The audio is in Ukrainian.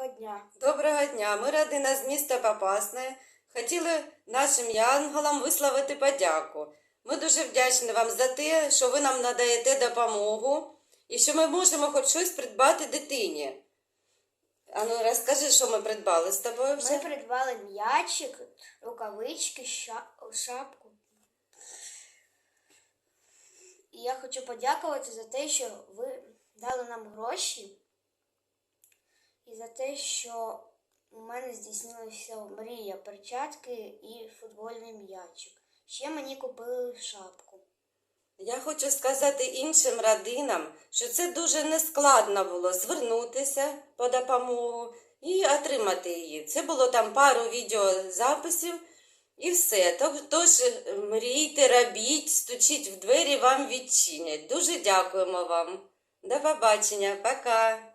Доброго дня. Доброго дня! Ми родина з міста Попасне. Хотіли нашим янголам висловити подяку. Ми дуже вдячні вам за те, що ви нам надаєте допомогу і що ми можемо хоч щось придбати дитині. Ану, розкажи, що ми придбали з тобою Ми придбали м'ячик, рукавички, ша- шапку. І я хочу подякувати за те, що ви дали нам гроші. І за те, що у мене здійснилася мрія перчатки і футбольний м'ячик. Ще мені купили шапку. Я хочу сказати іншим родинам, що це дуже нескладно було звернутися по допомогу і отримати її. Це було там пару відеозаписів і все. Тож- е, мрійте, робіть, стучіть в двері, вам відчинять. Дуже дякуємо вам. До побачення, пока.